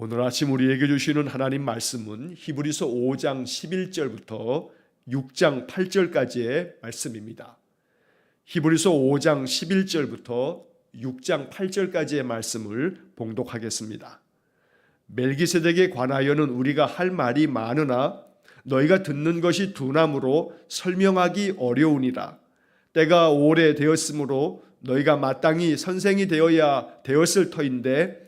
오늘 아침 우리에게 주시는 하나님 말씀은 히브리서 5장 11절부터 6장 8절까지의 말씀입니다. 히브리서 5장 11절부터 6장 8절까지의 말씀을 봉독하겠습니다. 멜기세덱에 관하여는 우리가 할 말이 많으나 너희가 듣는 것이 두나무로 설명하기 어려우니라. 때가 오래 되었으므로 너희가 마땅히 선생이 되어야 되었을 터인데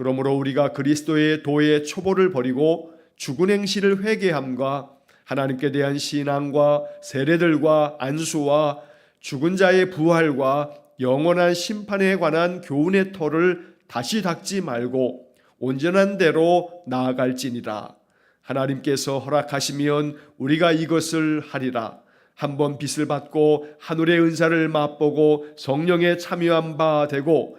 그러므로 우리가 그리스도의 도의 초보를 버리고 죽은 행실을 회개함과 하나님께 대한 신앙과 세례들과 안수와 죽은 자의 부활과 영원한 심판에 관한 교훈의 터를 다시 닦지 말고 온전한 대로 나아갈지니라. 하나님께서 허락하시면 우리가 이것을 하리라. 한번 빛을 받고 하늘의 은사를 맛보고 성령에 참여한 바 되고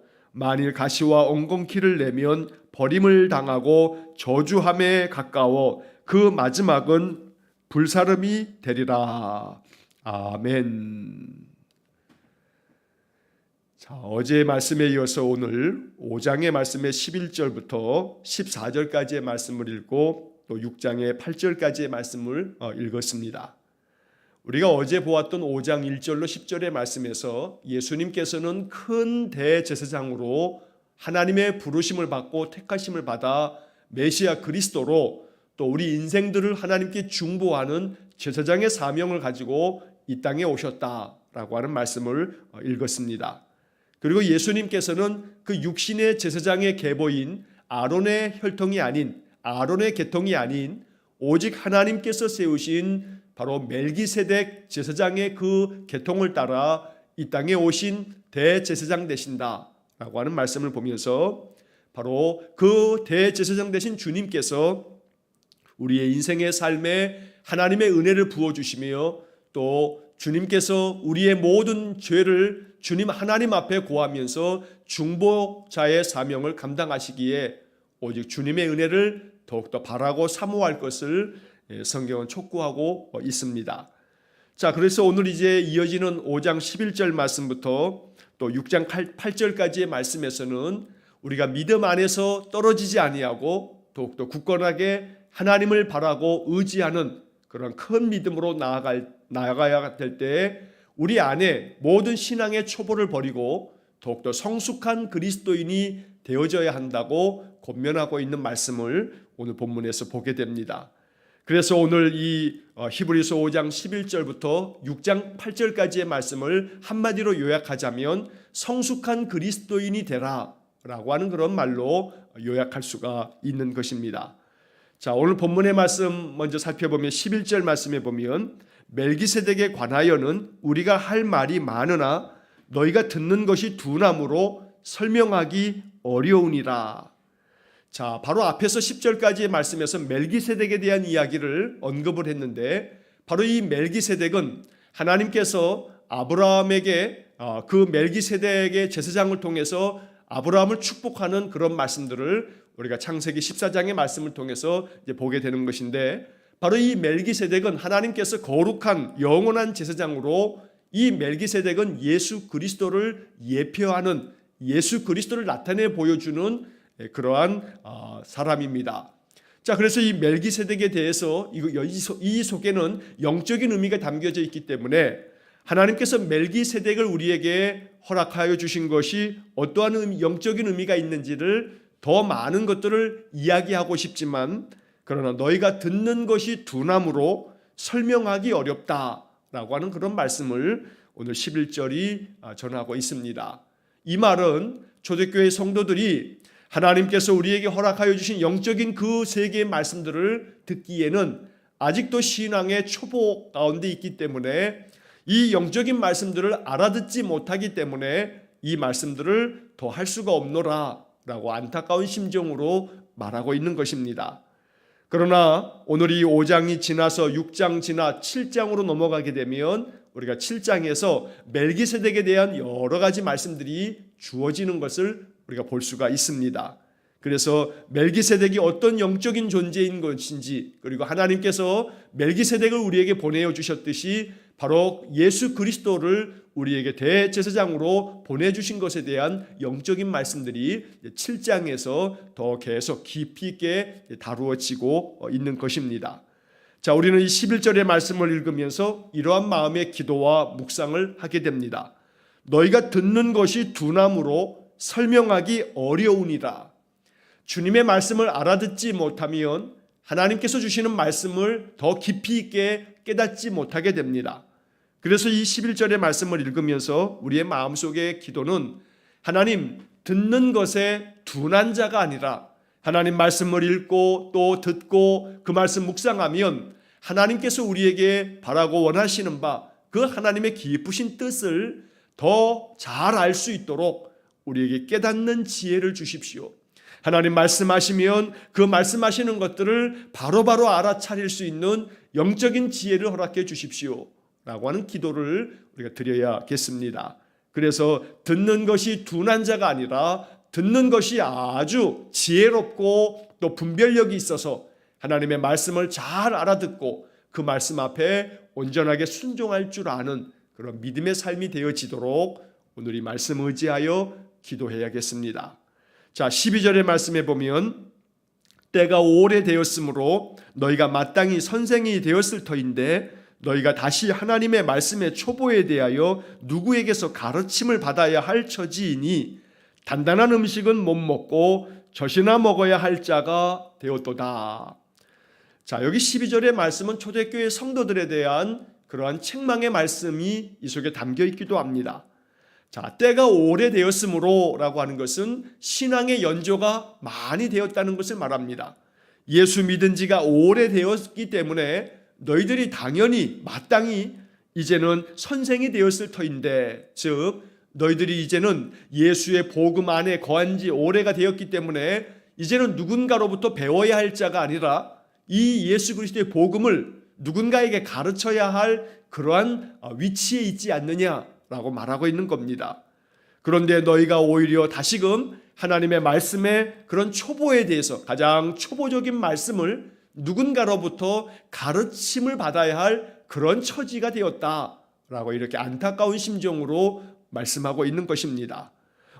만일 가시와 엉겅퀴를 내면 버림을 당하고 저주함에 가까워 그 마지막은 불사름이 되리라. 아멘. 자, 어제의 말씀에 이어서 오늘 5장의 말씀의 11절부터 14절까지의 말씀을 읽고 또 6장의 8절까지의 말씀을 어, 읽었습니다. 우리가 어제 보았던 5장 1절로 10절의 말씀에서 예수님께서는 큰 대제사장으로 하나님의 부르심을 받고 택하심을 받아 메시아 그리스도로 또 우리 인생들을 하나님께 중보하는 제사장의 사명을 가지고 이 땅에 오셨다라고 하는 말씀을 어, 읽었습니다. 그리고 예수님께서는 그 육신의 제사장의 계보인 아론의 혈통이 아닌 아론의 계통이 아닌 오직 하나님께서 세우신 바로 멜기세덱 제사장의 그 계통을 따라 이 땅에 오신 대제사장 되신다라고 하는 말씀을 보면서 바로 그 대제사장 되신 주님께서 우리의 인생의 삶에 하나님의 은혜를 부어 주시며 또 주님께서 우리의 모든 죄를 주님 하나님 앞에 고하면서 중보자의 사명을 감당하시기에 오직 주님의 은혜를 더욱더 바라고 사모할 것을 예, 성경은 촉구하고 있습니다. 자, 그래서 오늘 이제 이어지는 5장 11절 말씀부터 또 6장 8절까지의 말씀에서는 우리가 믿음 안에서 떨어지지 아니하고 더욱더 굳건하게 하나님을 바라고 의지하는 그런 큰 믿음으로 나아갈, 나아가야 될 때에 우리 안에 모든 신앙의 초보를 버리고 더욱더 성숙한 그리스도인이 되어져야 한다고 권면하고 있는 말씀을 오늘 본문에서 보게 됩니다. 그래서 오늘 이 어, 히브리서 5장 11절부터 6장 8절까지의 말씀을 한마디로 요약하자면 성숙한 그리스도인이 되라 라고 하는 그런 말로 요약할 수가 있는 것입니다. 자, 오늘 본문의 말씀 먼저 살펴보면 11절 말씀에 보면 멜기세덱에 관하여는 우리가 할 말이 많으나 너희가 듣는 것이 두나무로 설명하기 어려우니라. 자, 바로 앞에서 10절까지의 말씀에서 멜기세덱에 대한 이야기를 언급을 했는데 바로 이 멜기세덱은 하나님께서 아브라함에게 어, 그 멜기세덱의 제사장을 통해서 아브라함을 축복하는 그런 말씀들을 우리가 창세기 14장의 말씀을 통해서 이제 보게 되는 것인데 바로 이 멜기세덱은 하나님께서 거룩한 영원한 제사장으로 이 멜기세덱은 예수 그리스도를 예표하는 예수 그리스도를 나타내 보여주는 그러한 어, 사람입니다. 자, 그래서 이 멜기세덱에 대해서 이 속에는 영적인 의미가 담겨져 있기 때문에 하나님께서 멜기세덱을 우리에게 허락하여 주신 것이 어떠한 영적인 의미가 있는지를 더 많은 것들을 이야기하고 싶지만 그러나 너희가 듣는 것이 두나무로 설명하기 어렵다라고 하는 그런 말씀을 오늘 11절이 아, 전하고 있습니다. 이 말은 초대교회 성도들이 하나님께서 우리에게 허락하여 주신 영적인 그세 개의 말씀들을 듣기에는 아직도 신앙의 초보 가운데 있기 때문에 이 영적인 말씀들을 알아듣지 못하기 때문에 이 말씀들을 더 할 수가 없노라 라고 안타까운 심정으로 말하고 있는 것입니다. 그러나 오늘 이 5장이 지나서 6장 지나 7장으로 넘어가게 되면 우리가 7장에서 멜기세덱에 대한 여러 가지 말씀들이 주어지는 것을 우리가 볼 수가 있습니다. 그래서 멜기세덱이 어떤 영적인 존재인 것인지 그리고 하나님께서 멜기세덱을 우리에게 보내어 주셨듯이 바로 예수 그리스도를 우리에게 대제사장으로 보내 주신 것에 대한 영적인 말씀들이 7장에서 더 계속 깊이 있게 다루어지고 있는 것입니다. 자, 우리는 이 11절의 말씀을 읽으면서 이러한 마음의 기도와 묵상을 하게 됩니다. 너희가 듣는 것이 두나무로 설명하기 어려우니라. 주님의 말씀을 알아듣지 못하면 하나님께서 주시는 말씀을 더 깊이 있게 깨닫지 못하게 됩니다. 그래서 이 11절의 말씀을 읽으면서 우리의 마음속의 기도는 하나님 듣는 것에 둔한 자가 아니라 하나님 말씀을 읽고 또 듣고 그 말씀 묵상하면 하나님께서 우리에게 바라고 원하시는 바 그 하나님의 기쁘신 뜻을 더 잘 알 수 있도록 우리에게 깨닫는 지혜를 주십시오. 하나님 말씀하시면 그 말씀하시는 것들을 바로 바로 알아차릴 수 있는 영적인 지혜를 허락해 주십시오. 라고 하는 기도를 우리가 드려야겠습니다. 그래서 듣는 것이 둔한 자가 아니라 듣는 것이 아주 지혜롭고 또 분별력이 있어서 하나님의 말씀을 잘 알아듣고 그 말씀 앞에 온전하게 순종할 줄 아는 그런 믿음의 삶이 되어지도록 오늘 이 말씀 의지하여 기도해야겠습니다. 자, 12절의 말씀에 보면 때가 오래되었으므로 너희가 마땅히 선생이 되었을 터인데 너희가 다시 하나님의 말씀의 초보에 대하여 누구에게서 가르침을 받아야 할 처지이니 단단한 음식은 못 먹고 젖이나 먹어야 할 자가 되었도다. 자, 여기 12절의 말씀은 초대교회 성도들에 대한 그러한 책망의 말씀이 이 속에 담겨 있기도 합니다. 자, 때가 오래되었으므로 라고 하는 것은 신앙의 연조가 많이 되었다는 것을 말합니다. 예수 믿은 지가 오래되었기 때문에 너희들이 당연히 마땅히 이제는 선생이 되었을 터인데 즉 너희들이 이제는 예수의 복음 안에 거한 지 오래가 되었기 때문에 이제는 누군가로부터 배워야 할 자가 아니라 이 예수 그리스도의 복음을 누군가에게 가르쳐야 할 그러한 위치에 있지 않느냐 라고 말하고 있는 겁니다. 그런데 너희가 오히려 다시금 하나님의 말씀의 그런 초보에 대해서 가장 초보적인 말씀을 누군가로부터 가르침을 받아야 할 그런 처지가 되었다라고 이렇게 안타까운 심정으로 말씀하고 있는 것입니다.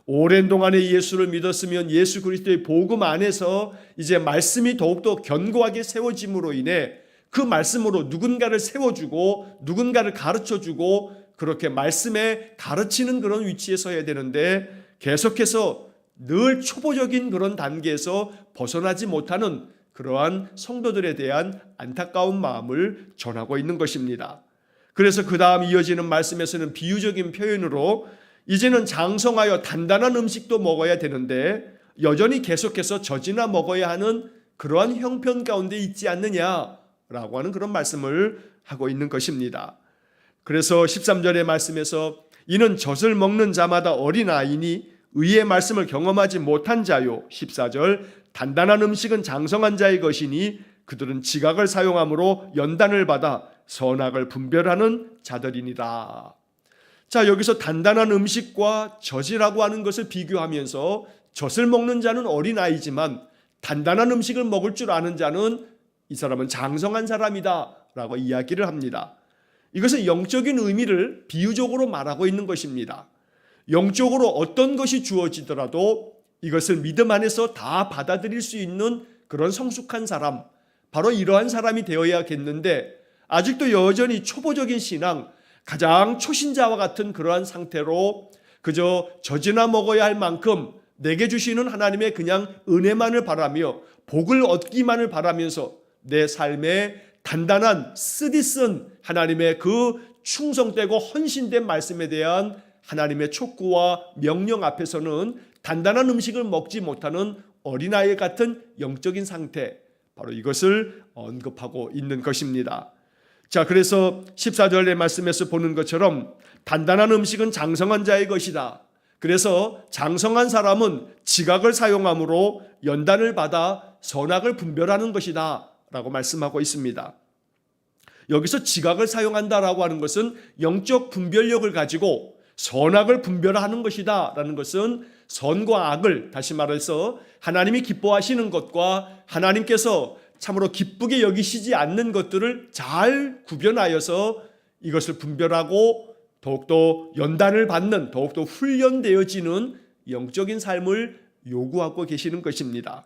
오랜 동안에 예수를 믿었으면 예수 그리스도의 복음 안에서 이제 말씀이 더욱더 견고하게 세워짐으로 인해 그 말씀으로 누군가를 세워주고 누군가를 가르쳐주고 그렇게 말씀에 가르치는 그런 위치에 서야 되는데 계속해서 늘 초보적인 그런 단계에서 벗어나지 못하는 그러한 성도들에 대한 안타까운 마음을 전하고 있는 것입니다. 그래서 그 다음 이어지는 말씀에서는 비유적인 표현으로 이제는 장성하여 단단한 음식도 먹어야 되는데 여전히 계속해서 젖이나 먹어야 하는 그러한 형편 가운데 있지 않느냐라고 하는 그런 말씀을 하고 있는 것입니다. 그래서 13절의 말씀에서 이는 젖을 먹는 자마다 어린아이니 의의 말씀을 경험하지 못한 자요. 14절 단단한 음식은 장성한 자의 것이니 그들은 지각을 사용함으로 연단을 받아 선악을 분별하는 자들이니라. 자, 여기서 단단한 음식과 젖이라고 하는 것을 비교하면서 젖을 먹는 자는 어린아이지만 단단한 음식을 먹을 줄 아는 자는 이 사람은 장성한 사람이다 라고 이야기를 합니다. 이것은 영적인 의미를 비유적으로 말하고 있는 것입니다. 영적으로 어떤 것이 주어지더라도 이것을 믿음 안에서 다 받아들일 수 있는 그런 성숙한 사람, 바로 이러한 사람이 되어야겠는데 아직도 여전히 초보적인 신앙, 가장 초신자와 같은 그러한 상태로 그저 젖이나 먹어야 할 만큼 내게 주시는 하나님의 그냥 은혜만을 바라며 복을 얻기만을 바라면서 내 삶에 단단한 쓰디쓴 하나님의 그 충성되고 헌신된 말씀에 대한 하나님의 촉구와 명령 앞에서는 단단한 음식을 먹지 못하는 어린아이 같은 영적인 상태, 바로 이것을 언급하고 있는 것입니다. 자, 그래서 14절의 말씀에서 보는 것처럼 단단한 음식은 장성한 자의 것이다. 그래서 장성한 사람은 지각을 사용함으로 연단을 받아 선악을 분별하는 것이다. 라고 말씀하고 있습니다. 여기서 지각을 사용한다라고 하는 것은 영적 분별력을 가지고 선악을 분별하는 것이다. 라는 것은 선과 악을 다시 말해서 하나님이 기뻐하시는 것과 하나님께서 참으로 기쁘게 여기시지 않는 것들을 잘 구별하여서 이것을 분별하고 더욱더 연단을 받는 더욱더 훈련되어지는 영적인 삶을 요구하고 계시는 것입니다.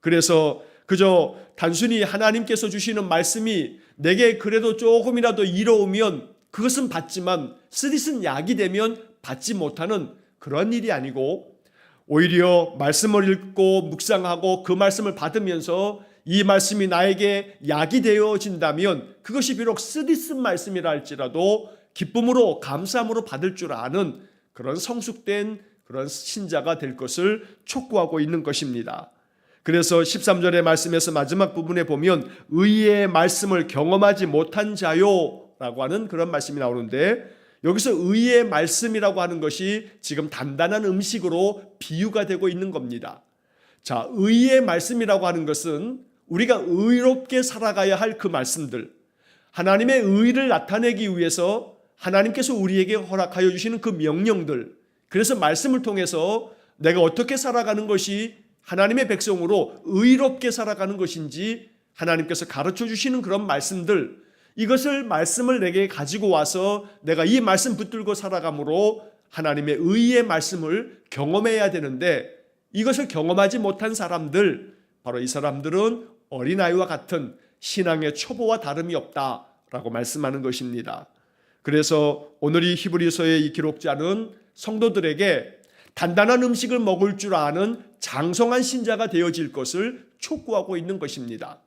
그래서 그저 단순히 하나님께서 주시는 말씀이 내게 그래도 조금이라도 이로우면 그것은 받지만 쓰디쓴 약이 되면 받지 못하는 그런 일이 아니고 오히려 말씀을 읽고 묵상하고 그 말씀을 받으면서 이 말씀이 나에게 약이 되어진다면 그것이 비록 쓰디쓴 말씀이라 할지라도 기쁨으로 감사함으로 받을 줄 아는 그런 성숙된 그런 신자가 될 것을 촉구하고 있는 것입니다. 그래서 13절의 말씀에서 마지막 부분에 보면 의의 말씀을 경험하지 못한 자요라고 하는 그런 말씀이 나오는데 여기서 의의 말씀이라고 하는 것이 지금 단단한 음식으로 비유가 되고 있는 겁니다. 자, 의의 말씀이라고 하는 것은 우리가 의롭게 살아가야 할 그 말씀들, 하나님의 의를 나타내기 위해서 하나님께서 우리에게 허락하여 주시는 그 명령들, 그래서 말씀을 통해서 내가 어떻게 살아가는 것이 하나님의 백성으로 의롭게 살아가는 것인지 하나님께서 가르쳐 주시는 그런 말씀들, 이것을 말씀을 내게 가지고 와서 내가 이 말씀 붙들고 살아감으로 하나님의 의의 말씀을 경험해야 되는데 이것을 경험하지 못한 사람들, 바로 이 사람들은 어린아이와 같은 신앙의 초보와 다름이 없다라고 말씀하는 것입니다. 그래서 오늘 이 히브리서의 이 기록자는 성도들에게 단단한 음식을 먹을 줄 아는 장성한 신자가 되어질 것을 촉구하고 있는 것입니다.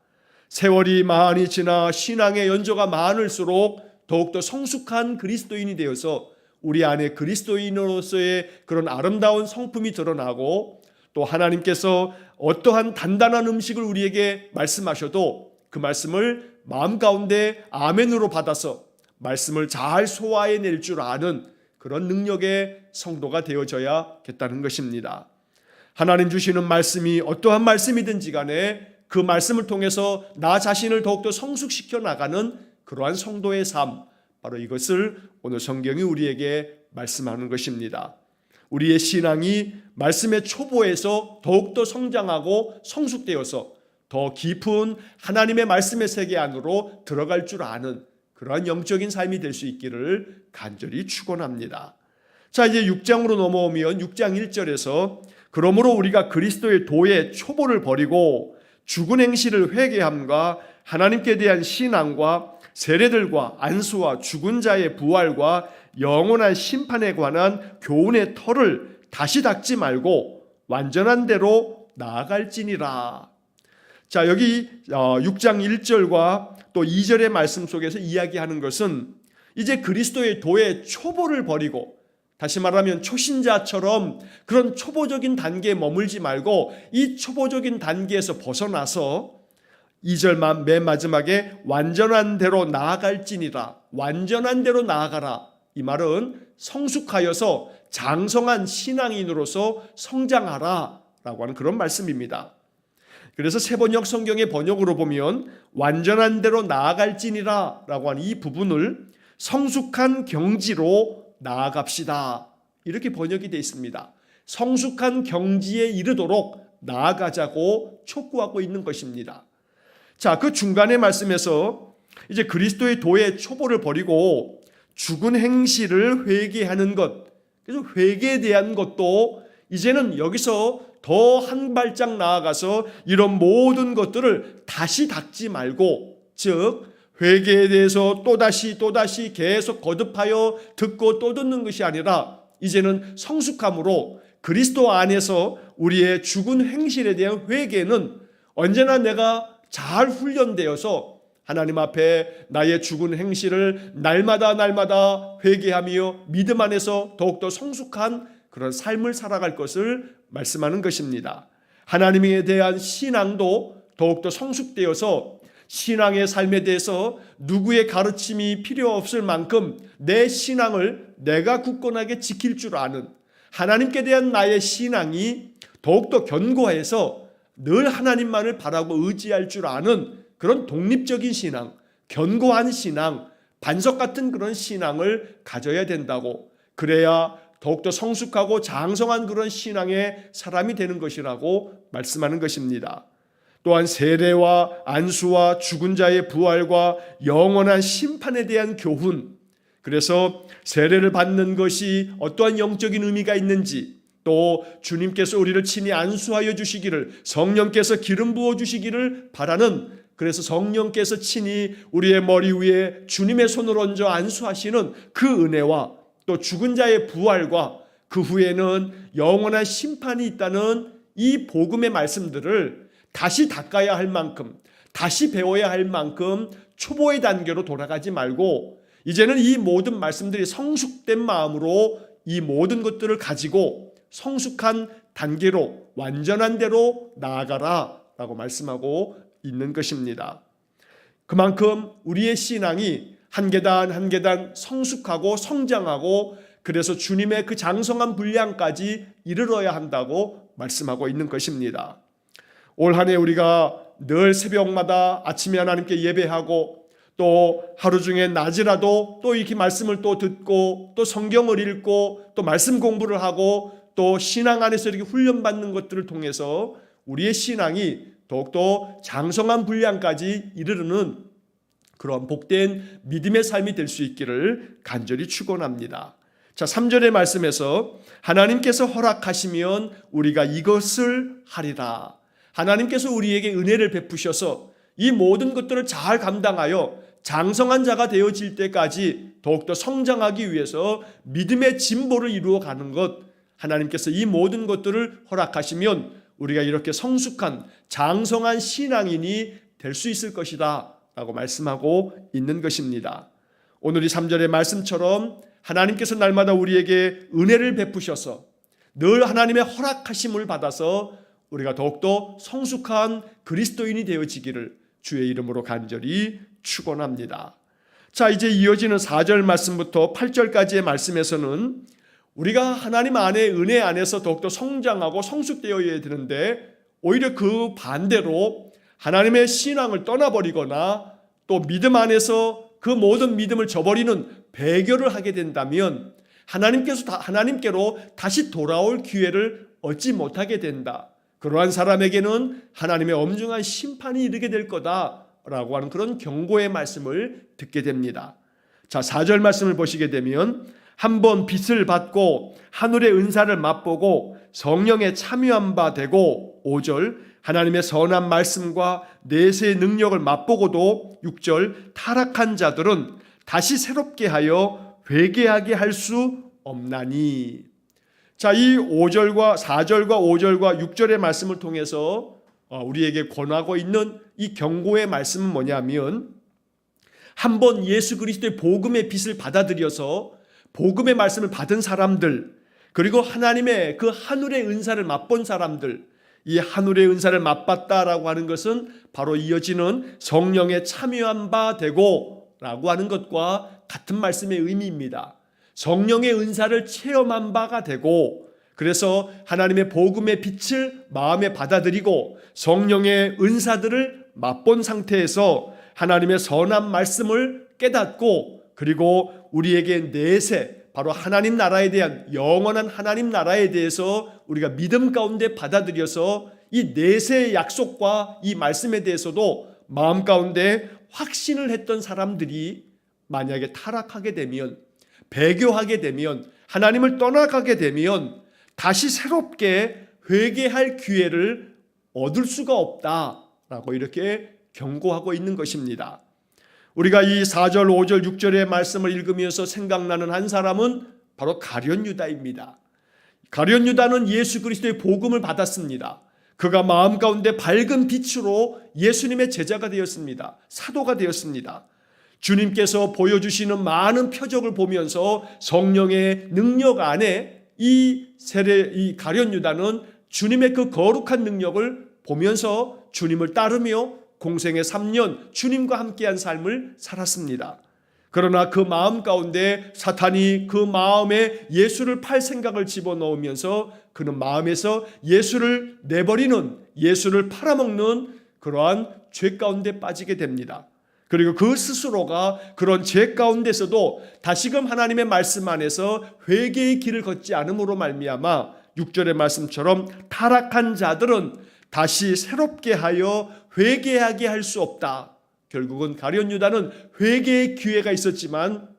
세월이 많이 지나 신앙의 연조가 많을수록 더욱더 성숙한 그리스도인이 되어서 우리 안에 그리스도인으로서의 그런 아름다운 성품이 드러나고 또 하나님께서 어떠한 단단한 음식을 우리에게 말씀하셔도 그 말씀을 마음 가운데 아멘으로 받아서 말씀을 잘 소화해 낼 줄 아는 그런 능력의 성도가 되어져야겠다는 것입니다. 하나님 주시는 말씀이 어떠한 말씀이든지 간에 그 말씀을 통해서 나 자신을 더욱더 성숙시켜 나가는 그러한 성도의 삶, 바로 이것을 오늘 성경이 우리에게 말씀하는 것입니다. 우리의 신앙이 말씀의 초보에서 더욱더 성장하고 성숙되어서 더 깊은 하나님의 말씀의 세계 안으로 들어갈 줄 아는 그러한 영적인 삶이 될 수 있기를 간절히 축원합니다. 자, 이제 6장으로 넘어오면 6장 1절에서 그러므로 우리가 그리스도의 도의 초보를 버리고 죽은 행실을 회개함과 하나님께 대한 신앙과 세례들과 안수와 죽은 자의 부활과 영원한 심판에 관한 교훈의 털을 다시 닦지 말고 완전한 대로 나아갈지니라. 자, 여기 6장 1절과 또 2절의 말씀 속에서 이야기하는 것은 이제 그리스도의 도의 초보를 버리고 다시 말하면 초신자처럼 그런 초보적인 단계에 머물지 말고 이 초보적인 단계에서 벗어나서 2절만 맨 마지막에 완전한 대로 나아갈지니라. 완전한 대로 나아가라. 이 말은 성숙하여서 장성한 신앙인으로서 성장하라. 라고 하는 그런 말씀입니다. 그래서 세번역 성경의 번역으로 보면 완전한 대로 나아갈지니라 라고 하는 이 부분을 성숙한 경지로 나아갑시다. 이렇게 번역이 되어 있습니다. 성숙한 경지에 이르도록 나아가자고 촉구하고 있는 것입니다. 자, 그 중간의 말씀에서 이제 그리스도의 도의 초보를 버리고 죽은 행실을 회개하는 것. 그래서 회개에 대한 것도 이제는 여기서 더 한 발짝 나아가서 이런 모든 것들을 다시 닦지 말고 즉 회개에 대해서 또다시 또다시 계속 거듭하여 듣고 또 듣는 것이 아니라 이제는 성숙함으로 그리스도 안에서 우리의 죽은 행실에 대한 회개는 언제나 내가 잘 훈련되어서 하나님 앞에 나의 죽은 행실을 날마다 날마다 회개하며 믿음 안에서 더욱더 성숙한 그런 삶을 살아갈 것을 말씀하는 것입니다. 하나님에 대한 신앙도 더욱더 성숙되어서 신앙의 삶에 대해서 누구의 가르침이 필요 없을 만큼 내 신앙을 내가 굳건하게 지킬 줄 아는 하나님께 대한 나의 신앙이 더욱더 견고해서 늘 하나님만을 바라고 의지할 줄 아는 그런 독립적인 신앙, 견고한 신앙, 반석 같은 그런 신앙을 가져야 된다고 그래야 더욱더 성숙하고 장성한 그런 신앙의 사람이 되는 것이라고 말씀하는 것입니다. 또한 세례와 안수와 죽은 자의 부활과 영원한 심판에 대한 교훈. 그래서 세례를 받는 것이 어떠한 영적인 의미가 있는지 또 주님께서 우리를 친히 안수하여 주시기를 성령께서 기름 부어 주시기를 바라는 그래서 성령께서 친히 우리의 머리 위에 주님의 손을 얹어 안수하시는 그 은혜와 또 죽은 자의 부활과 그 후에는 영원한 심판이 있다는 이 복음의 말씀들을 다시 닦아야 할 만큼 다시 배워야 할 만큼 초보의 단계로 돌아가지 말고 이제는 이 모든 말씀들이 성숙된 마음으로 이 모든 것들을 가지고 성숙한 단계로 완전한 대로 나아가라 라고 말씀하고 있는 것입니다. 그만큼 우리의 신앙이 한 계단 한 계단 성숙하고 성장하고 그래서 주님의 그 장성한 분량까지 이르러야 한다고 말씀하고 있는 것입니다. 올 한 해 우리가 늘 새벽마다 아침에 하나님께 예배하고 또 하루 중에 낮이라도 또 이렇게 말씀을 또 듣고 또 성경을 읽고 또 말씀 공부를 하고 또 신앙 안에서 이렇게 훈련받는 것들을 통해서 우리의 신앙이 더욱더 장성한 분량까지 이르르는 그런 복된 믿음의 삶이 될 수 있기를 간절히 축원합니다. 자, 3절의 말씀에서 하나님께서 허락하시면 우리가 이것을 하리라. 하나님께서 우리에게 은혜를 베푸셔서 이 모든 것들을 잘 감당하여 장성한 자가 되어질 때까지 더욱더 성장하기 위해서 믿음의 진보를 이루어 가는 것 하나님께서 이 모든 것들을 허락하시면 우리가 이렇게 성숙한 장성한 신앙인이 될 수 있을 것이다 라고 말씀하고 있는 것입니다. 오늘 이 3절의 말씀처럼 하나님께서 날마다 우리에게 은혜를 베푸셔서 늘 하나님의 허락하심을 받아서 우리가 더욱더 성숙한 그리스도인이 되어지기를 주의 이름으로 간절히 축원합니다. 자, 이제 이어지는 4절 말씀부터 8절까지의 말씀에서는 우리가 하나님 안에 은혜 안에서 더욱더 성장하고 성숙되어야 되는데 오히려 그 반대로 하나님의 신앙을 떠나버리거나 또 믿음 안에서 그 모든 믿음을 저버리는 배교를 하게 된다면 하나님께서 다, 하나님께로 다시 돌아올 기회를 얻지 못하게 된다. 그러한 사람에게는 하나님의 엄중한 심판이 이르게 될 거다라고 하는 그런 경고의 말씀을 듣게 됩니다. 자, 4절 말씀을 보시게 되면 한 번 빛을 받고 하늘의 은사를 맛보고 성령에 참여한 바 되고 5절 하나님의 선한 말씀과 내세의 능력을 맛보고도 6절 타락한 자들은 다시 새롭게 하여 회개하게 할 수 없나니 자, 이 5절과 4절과 5절과 6절의 말씀을 통해서 어, 우리에게 권하고 있는 이 경고의 말씀은 뭐냐면 한번 예수 그리스도의 복음의 빛을 받아들여서 복음의 말씀을 받은 사람들 그리고 하나님의 그 하늘의 은사를 맛본 사람들 이 하늘의 은사를 맛봤다라고 하는 것은 바로 이어지는 성령에 참여한 바 되고라고 하는 것과 같은 말씀의 의미입니다. 성령의 은사를 체험한 바가 되고 그래서 하나님의 복음의 빛을 마음에 받아들이고 성령의 은사들을 맛본 상태에서 하나님의 선한 말씀을 깨닫고 그리고 우리에게 내세 바로 하나님 나라에 대한 영원한 하나님 나라에 대해서 우리가 믿음 가운데 받아들여서 이 내세의 약속과 이 말씀에 대해서도 마음 가운데 확신을 했던 사람들이 만약에 타락하게 되면 배교하게 되면 하나님을 떠나가게 되면 다시 새롭게 회개할 기회를 얻을 수가 없다라고 이렇게 경고하고 있는 것입니다. 우리가 이 4절, 5절, 6절의 말씀을 읽으면서 생각나는 한 사람은 바로 가련 유다입니다. 가련 유다는 예수 그리스도의 복음을 받았습니다. 그가 마음 가운데 밝은 빛으로 예수님의 제자가 되었습니다. 사도가 되었습니다. 주님께서 보여주시는 많은 표적을 보면서 성령의 능력 안에 이 세례 이 가련 유다는 주님의 그 거룩한 능력을 보면서 주님을 따르며 공생의 3년 주님과 함께한 삶을 살았습니다. 그러나 그 마음 가운데 사탄이 그 마음에 예수를 팔 생각을 집어넣으면서 그는 마음에서 예수를 내버리는 예수를 팔아먹는 그러한 죄 가운데 빠지게 됩니다. 그리고 그 스스로가 그런 죄 가운데서도 다시금 하나님의 말씀 안에서 회개의 길을 걷지 않음으로 말미암아 6절의 말씀처럼 타락한 자들은 다시 새롭게 하여 회개하게 할 수 없다. 결국은 가련 유다는 회개의 기회가 있었지만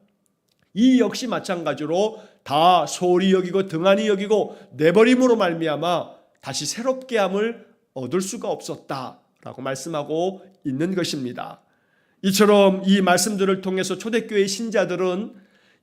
이 역시 마찬가지로 다 소홀히 여기고 등한히 여기고 내버림으로 말미암아 다시 새롭게 함을 얻을 수가 없었다라고 말씀하고 있는 것입니다. 이처럼 이 말씀들을 통해서 초대교회 신자들은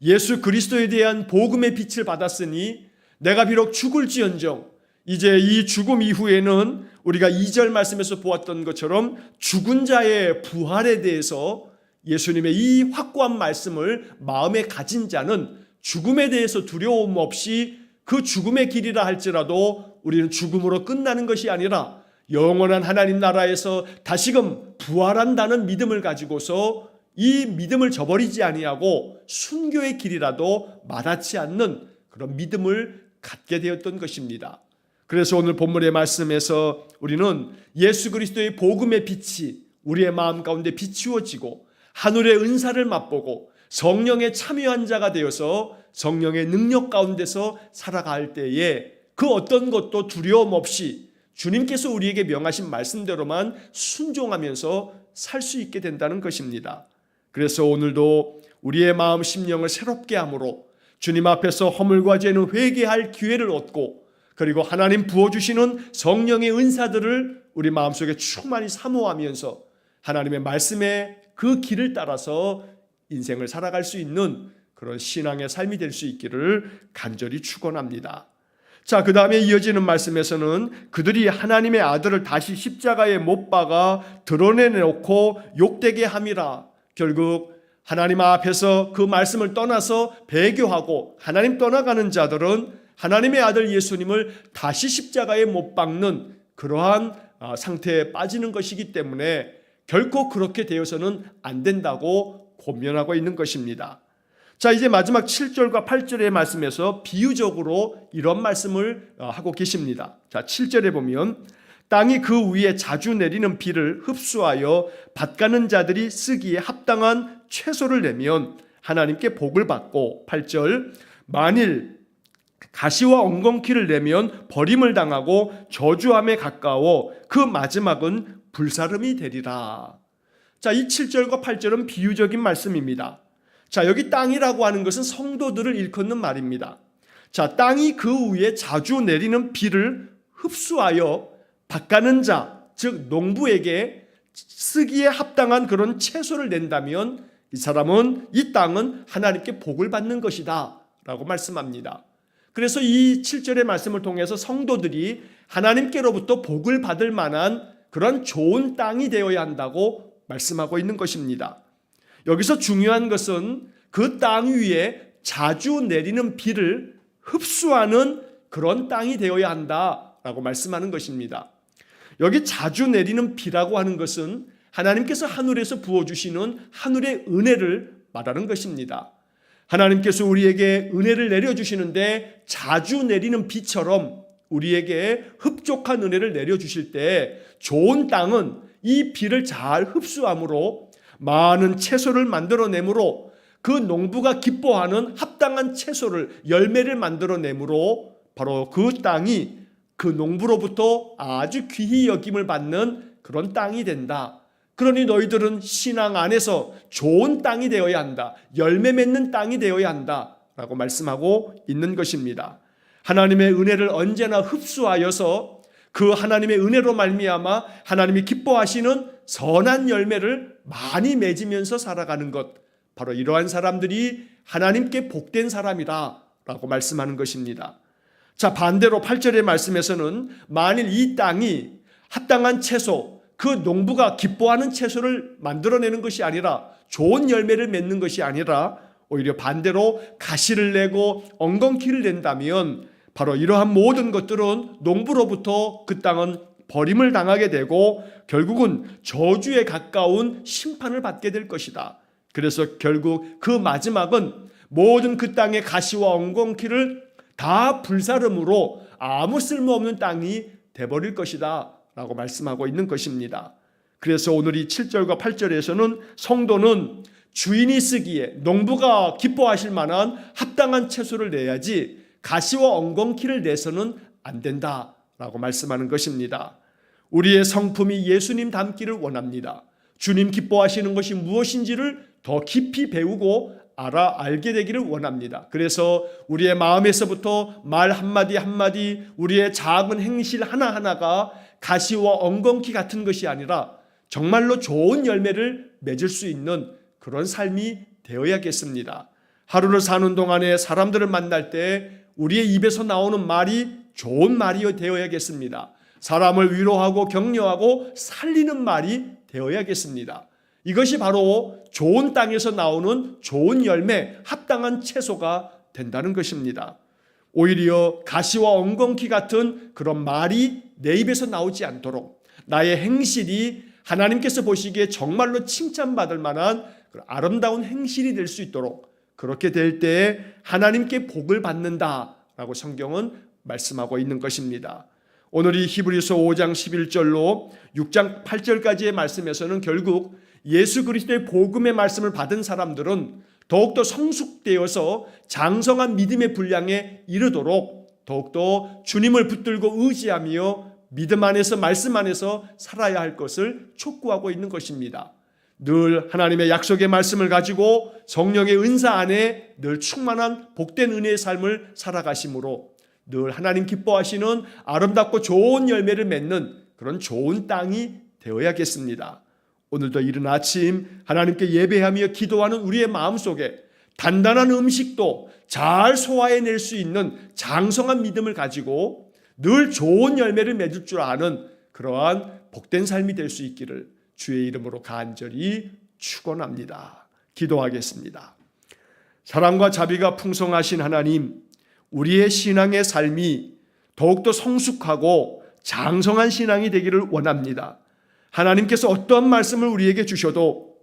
예수 그리스도에 대한 복음의 빛을 받았으니 내가 비록 죽을지언정 이제 이 죽음 이후에는 우리가 2절 말씀에서 보았던 것처럼 죽은 자의 부활에 대해서 예수님의 이 확고한 말씀을 마음에 가진 자는 죽음에 대해서 두려움 없이 그 죽음의 길이라 할지라도 우리는 죽음으로 끝나는 것이 아니라 영원한 하나님 나라에서 다시금 부활한다는 믿음을 가지고서 이 믿음을 저버리지 아니하고 순교의 길이라도 마다치 않는 그런 믿음을 갖게 되었던 것입니다. 그래서 오늘 본문의 말씀에서 우리는 예수 그리스도의 복음의 빛이 우리의 마음 가운데 비추어지고 하늘의 은사를 맛보고 성령에 참여한 자가 되어서 성령의 능력 가운데서 살아갈 때에 그 어떤 것도 두려움 없이 주님께서 우리에게 명하신 말씀대로만 순종하면서 살 수 있게 된다는 것입니다. 그래서 오늘도 우리의 마음 심령을 새롭게 함으로 주님 앞에서 허물과 죄는 회개할 기회를 얻고 그리고 하나님 부어주시는 성령의 은사들을 우리 마음속에 충만히 사모하면서 하나님의 말씀의 그 길을 따라서 인생을 살아갈 수 있는 그런 신앙의 삶이 될 수 있기를 간절히 축원합니다. 자, 그 다음에 이어지는 말씀에서는 그들이 하나님의 아들을 다시 십자가에 못 박아 드러내놓고 욕되게 함이라. 결국 하나님 앞에서 그 말씀을 떠나서 배교하고 하나님 떠나가는 자들은 하나님의 아들 예수님을 다시 십자가에 못 박는 그러한 아, 상태에 빠지는 것이기 때문에 결코 그렇게 되어서는 안 된다고 권면하고 있는 것입니다. 자, 이제 마지막 7절과 8절의 말씀에서 비유적으로 이런 말씀을 어, 하고 계십니다. 자, 7절에 보면 땅이 그 위에 자주 내리는 비를 흡수하여 밭가는 자들이 쓰기에 합당한 채소를 내면 하나님께 복을 받고 8절 만일 가시와 엉겅퀴를 내면 버림을 당하고 저주함에 가까워 그 마지막은 불사름이 되리라. 자, 이 7절과 8절은 비유적인 말씀입니다. 자, 여기 땅이라고 하는 것은 성도들을 일컫는 말입니다. 자, 땅이 그 위에 자주 내리는 비를 흡수하여 밭가는 자, 즉 농부에게 쓰기에 합당한 그런 채소를 낸다면 이 사람은 이 땅은 하나님께 복을 받는 것이다 라고 말씀합니다. 그래서 이 7절의 말씀을 통해서 성도들이 하나님께로부터 복을 받을 만한 그런 좋은 땅이 되어야 한다고 말씀하고 있는 것입니다. 여기서 중요한 것은 그 땅 위에 자주 내리는 비를 흡수하는 그런 땅이 되어야 한다라고 말씀하는 것입니다. 여기 자주 내리는 비라고 하는 것은 하나님께서 하늘에서 부어주시는 하늘의 은혜를 말하는 것입니다. 하나님께서 우리에게 은혜를 내려주시는데 자주 내리는 비처럼 우리에게 흡족한 은혜를 내려주실 때 좋은 땅은 이 비를 잘 흡수함으로 많은 채소를 만들어내므로 그 농부가 기뻐하는 합당한 채소를 열매를 만들어내므로 바로 그 땅이 그 농부로부터 아주 귀히 여김을 받는 그런 땅이 된다. 그러니 너희들은 신앙 안에서 좋은 땅이 되어야 한다. 열매 맺는 땅이 되어야 한다. 라고 말씀하고 있는 것입니다. 하나님의 은혜를 언제나 흡수하여서 그 하나님의 은혜로 말미암아 하나님이 기뻐하시는 선한 열매를 많이 맺으면서 살아가는 것 바로 이러한 사람들이 하나님께 복된 사람이다라고 말씀하는 것입니다. 자, 반대로 8절의 말씀에서는 만일 이 땅이 합당한 채소, 그 농부가 기뻐하는 채소를 만들어내는 것이 아니라 좋은 열매를 맺는 것이 아니라 오히려 반대로 가시를 내고 엉겅퀴를 낸다면 바로 이러한 모든 것들은 농부로부터 그 땅은 버림을 당하게 되고 결국은 저주에 가까운 심판을 받게 될 것이다. 그래서 결국 그 마지막은 모든 그 땅의 가시와 엉겅퀴를 다 불사름으로 아무 쓸모없는 땅이 돼버릴 것이다. 라고 말씀하고 있는 것입니다. 그래서 오늘 이 7절과 8절에서는 성도는 주인이 쓰기에 농부가 기뻐하실 만한 합당한 채소를 내야지 가시와 엉겅퀴를 내서는 안 된다 라고 말씀하는 것입니다. 우리의 성품이 예수님 닮기를 원합니다. 주님 기뻐하시는 것이 무엇인지를 더 깊이 배우고 알아 알게 되기를 원합니다. 그래서 우리의 마음에서부터 말 한마디 한마디 우리의 작은 행실 하나하나가 가시와 엉겅퀴 같은 것이 아니라 정말로 좋은 열매를 맺을 수 있는 그런 삶이 되어야겠습니다. 하루를 사는 동안에 사람들을 만날 때 우리의 입에서 나오는 말이 좋은 말이 되어야겠습니다. 사람을 위로하고 격려하고 살리는 말이 되어야겠습니다. 이것이 바로 좋은 땅에서 나오는 좋은 열매, 합당한 채소가 된다는 것입니다. 오히려 가시와 엉겅퀴 같은 그런 말이 내 입에서 나오지 않도록 나의 행실이 하나님께서 보시기에 정말로 칭찬받을 만한 아름다운 행실이 될 수 있도록 그렇게 될때 하나님께 복을 받는다라고 성경은 말씀하고 있는 것입니다. 오늘 이 히브리서 5장 11절로 6장 8절까지의 말씀에서는 결국 예수 그리스도의 복음의 말씀을 받은 사람들은 더욱더 성숙되어서 장성한 믿음의 분량에 이르도록 더욱더 주님을 붙들고 의지하며 믿음 안에서 말씀 안에서 살아야 할 것을 촉구하고 있는 것입니다. 늘 하나님의 약속의 말씀을 가지고 성령의 은사 안에 늘 충만한 복된 은혜의 삶을 살아가심으로 늘 하나님 기뻐하시는 아름답고 좋은 열매를 맺는 그런 좋은 땅이 되어야겠습니다. 오늘도 이른 아침 하나님께 예배하며 기도하는 우리의 마음속에 단단한 음식도 잘 소화해낼 수 있는 장성한 믿음을 가지고 늘 좋은 열매를 맺을 줄 아는 그러한 복된 삶이 될 수 있기를 주의 이름으로 간절히 축원합니다. 기도하겠습니다. 사랑과 자비가 풍성하신 하나님, 우리의 신앙의 삶이 더욱더 성숙하고 장성한 신앙이 되기를 원합니다. 하나님께서 어떠한 말씀을 우리에게 주셔도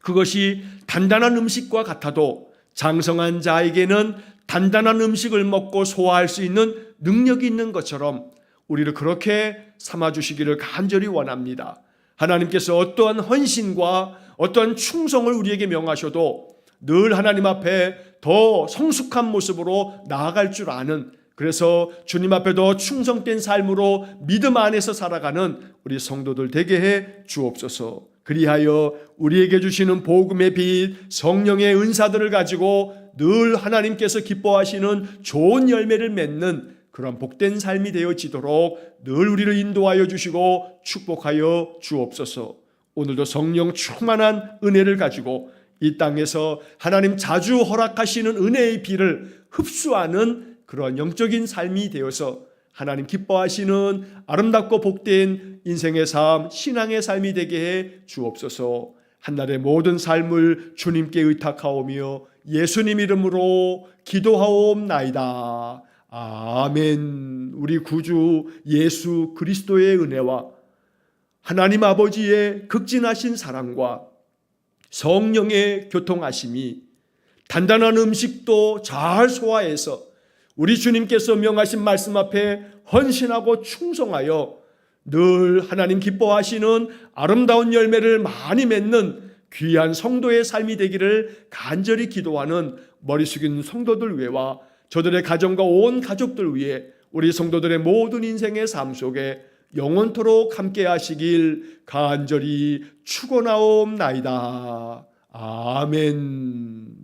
그것이 단단한 음식과 같아도 장성한 자에게는 단단한 음식을 먹고 소화할 수 있는 능력이 있는 것처럼 우리를 그렇게 삼아 주시기를 간절히 원합니다. 하나님께서 어떠한 헌신과 어떠한 충성을 우리에게 명하셔도 늘 하나님 앞에 더 성숙한 모습으로 나아갈 줄 아는 그래서 주님 앞에 더 충성된 삶으로 믿음 안에서 살아가는 우리 성도들 되게 해 주옵소서. 그리하여 우리에게 주시는 복음의 빛, 성령의 은사들을 가지고 늘 하나님께서 기뻐하시는 좋은 열매를 맺는 그런 복된 삶이 되어지도록 늘 우리를 인도하여 주시고 축복하여 주옵소서. 오늘도 성령 충만한 은혜를 가지고 이 땅에서 하나님 자주 허락하시는 은혜의 비를 흡수하는 그러한 영적인 삶이 되어서 하나님 기뻐하시는 아름답고 복된 인생의 삶, 신앙의 삶이 되게 해 주옵소서. 한날의 모든 삶을 주님께 의탁하오며 예수님 이름으로 기도하옵나이다. 아멘. 우리 구주 예수 그리스도의 은혜와 하나님 아버지의 극진하신 사랑과 성령의 교통하심이 단단한 음식도 잘 소화해서 우리 주님께서 명하신 말씀 앞에 헌신하고 충성하여 늘 하나님 기뻐하시는 아름다운 열매를 많이 맺는 귀한 성도의 삶이 되기를 간절히 기도하는 머리 숙인 성도들 외와 저들의 가정과 온 가족들 위해 우리 성도들의 모든 인생의 삶 속에 영원토록 함께 하시길 간절히 축원하옵나이다. 아멘.